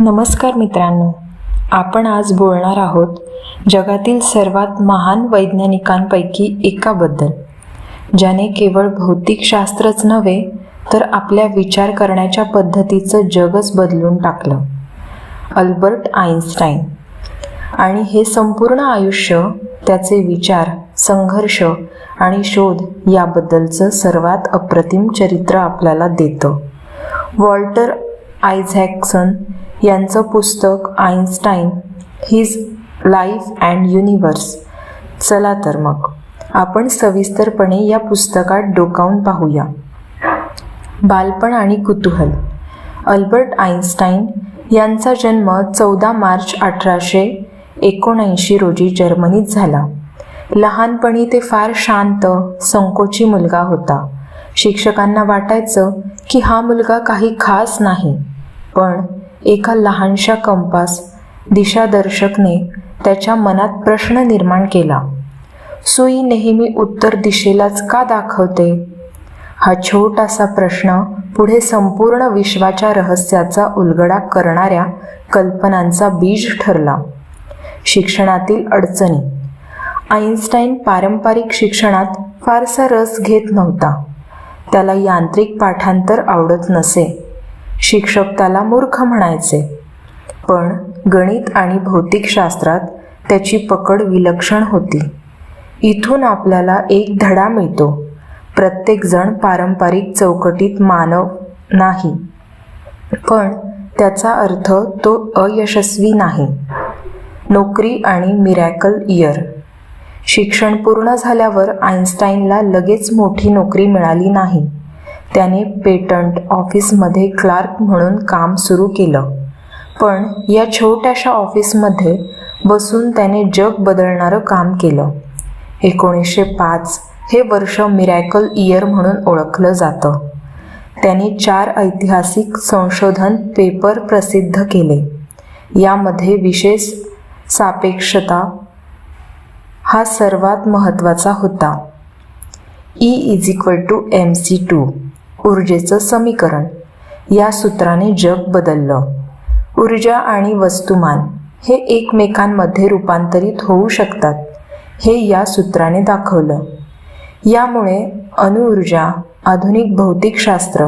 नमस्कार मित्रांनो. आपण आज बोलणार आहोत जगातील सर्वात महान वैज्ञानिकांपैकी एकाबद्दल. ज्याने केवळ भौतिकशास्त्रच नव्हे तर आपल्या विचार करण्याच्या पद्धतीचं जगच बदलून टाकलं. अल्बर्ट आईन्स्टाईन आणि हे संपूर्ण आयुष्य त्याचे विचार संघर्ष आणि शोध याबद्दलचं सर्वात अप्रतिम चरित्र आपल्याला देतं. वॉल्टर आयझॅक्सन यांचं पुस्तक Einstein his life and universe चला तर मग आपण सविस्तरपणे या पुस्तकात डोकावून पाहूया. बालपण आणि कुतूहल. अल्बर्ट आईन्स्टाईन यांचा जन्म चौदा मार्च अठराशे एकोणऐंशी रोजी जर्मनीत झाला. लहानपणी ते फार शांत संकोची मुलगा होता. शिक्षकांना वाटायचं की हा मुलगा काही खास नाही पण एका लहानशा कंपास दिशादर्शकने त्याच्या मनात प्रश्न निर्माण केला. सुई नेहमी उत्तर दिशेलाच का दाखवते? हा छोटासा प्रश्न पुढे संपूर्ण विश्वाच्या रहस्याचा उलगडा करणाऱ्या कल्पनांचा बीज ठरला. शिक्षणातील अडचणी. आईन्स्टाईन पारंपरिक शिक्षणात फारसा रस घेत नव्हता. त्याला यांत्रिक पाठांतर आवडत नसे. शिक्षक त्याला मूर्ख म्हणायचे. पण गणित आणि भौतिकशास्त्रात त्याची पकड विलक्षण होती. इथून आपल्याला एक धडा मिळतो. प्रत्येकजण पारंपरिक चौकटीत मानव नाही. पण त्याचा अर्थ तो अयशस्वी नाही. नोकरी आणि मिरॅकल इयर. शिक्षण पूर्ण झाल्यावर आईन्स्टाईनला लगेच मोठी नोकरी मिळाली नाही. त्याने पेटंट ऑफिसमध्ये क्लार्क म्हणून काम सुरू केलं. पण या छोट्याशा ऑफिसमध्ये बसून त्याने जग बदलणारं काम केलं. एकोणीसशे पाच हे वर्ष मिरॅकल इयर म्हणून ओळखलं जातं. त्याने चार ऐतिहासिक संशोधन पेपर प्रसिद्ध केले. यामध्ये विशेष सापेक्षता हा सर्वात महत्त्वाचा होता. E is equal to M C two ऊर्जेचं समीकरण. या सूत्राने जग बदललं. ऊर्जा आणि वस्तुमान हे एकमेकांमध्ये रूपांतरित होऊ शकतात हे या सूत्राने दाखवलं. यामुळे अणुऊर्जा आधुनिक भौतिकशास्त्र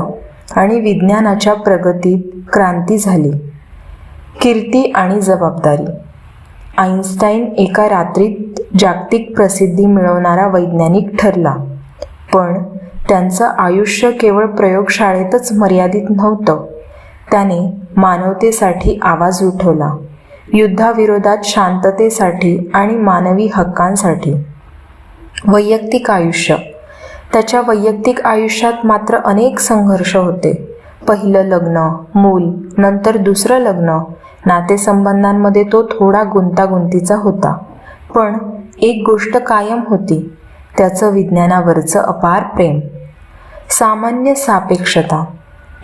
आणि विज्ञानाच्या प्रगतीत क्रांती झाली. कीर्ती आणि जबाबदारी. आईन्स्टाईन एका रात्रीत जागतिक प्रसिद्धी मिळवणारा वैज्ञानिक ठरला. पण त्यांचं आयुष्य केवळ प्रयोगशाळेतच मर्यादित नव्हतं. त्याने मानवतेसाठी आवाज उठवला. युद्धाविरोधात शांततेसाठी आणि मानवी हक्कांसाठी. वैयक्तिक आयुष्य. त्याच्या वैयक्तिक आयुष्यात मात्र अनेक संघर्ष होते. पहिलं लग्न मूल नंतर दुसरं लग्न. नातेसंबंधांमध्ये तो थोडा गुंतागुंतीचा होता. पण एक गोष्ट कायम होती. त्याचं विज्ञानावरचं अपार प्रेम. सामान्य सापेक्षता.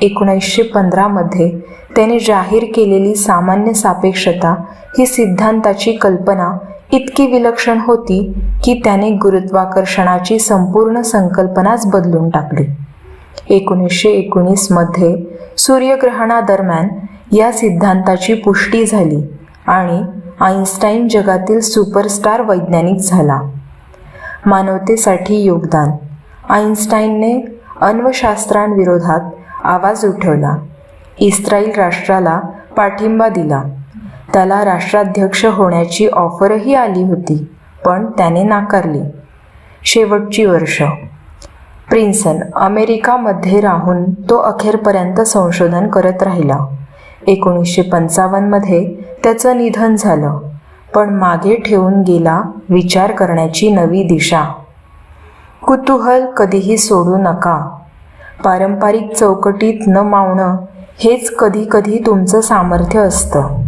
एकोणीसशे पंधरामध्ये त्याने जाहीर केलेली सामान्य सापेक्षता ही सिद्धांताची कल्पना इतकी विलक्षण होती की त्याने गुरुत्वाकर्षणाची संपूर्ण संकल्पनाच बदलून टाकली. एकोणीसशे एकोणीसमध्ये सूर्यग्रहणादरम्यान या सिद्धांताची पुष्टी झाली आणि आईन्स्टाईन जगातील सुपरस्टार वैज्ञानिक झाला. मानवतेसाठी योगदान. आईन्स्टाईनने अन्वशास्त्रांविरोधात आवाज उठवला. इस्रायल राष्ट्राला पाठिंबा दिला. त्याला राष्ट्राध्यक्ष होण्याची ऑफरही आली होती पण त्याने नाकारली. शेवटची वर्ष. प्रिन्सन अमेरिकामध्ये राहून तो अखेरपर्यंत संशोधन करत राहिला. एकोणीसशे पंचावन्नमध्ये त्याचं निधन झालं पण मागे ठेवून गेला विचार करण्याची नवी दिशा. कुतूहल कधीही सोडू नका. पारंपरिक चौकटीत न मावणं हेच कधी कधी तुमचं सामर्थ्य असतं.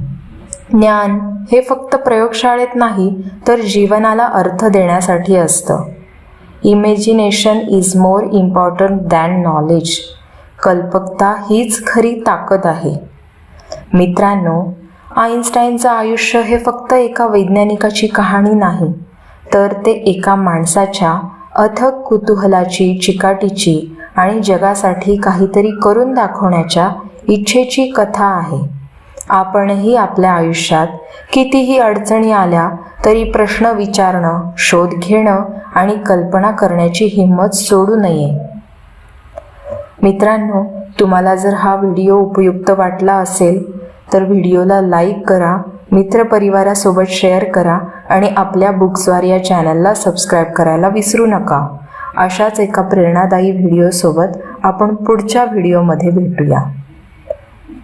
ज्ञान हे फक्त प्रयोगशाळेत नाही तर जीवनाला अर्थ देण्यासाठी असतं. Imagination is more important than knowledge कल्पकता हीच खरी ताकद आहे. मित्रांनो आईन्स्टाईनचं आयुष्य हे फक्त एका वैज्ञानिकाची कहाणी नाही तर ते एका माणसाच्या अथक कुतूहलाची चिकाटीची आणि जगासाठी काहीतरी करून दाखवण्याच्या इच्छेची कथा आहे. आपणही आपल्या आयुष्यात कितीही अडचणी आल्या तरी प्रश्न विचारणं शोध घेणं आणि कल्पना करण्याची हिंमत सोडू नये. मित्रांनो तुम्हाला जर हा व्हिडिओ उपयुक्त वाटला असेल तर व्हिडिओला लाईक करा मित्रपरिवारासोबत शेअर करा आणि आपल्या बुक्सवार या चॅनलला सबस्क्राईब करायला विसरू नका. अशाच एका प्रेरणादायी व्हिडिओसोबत आपण पुढच्या व्हिडिओमध्ये भेटूया.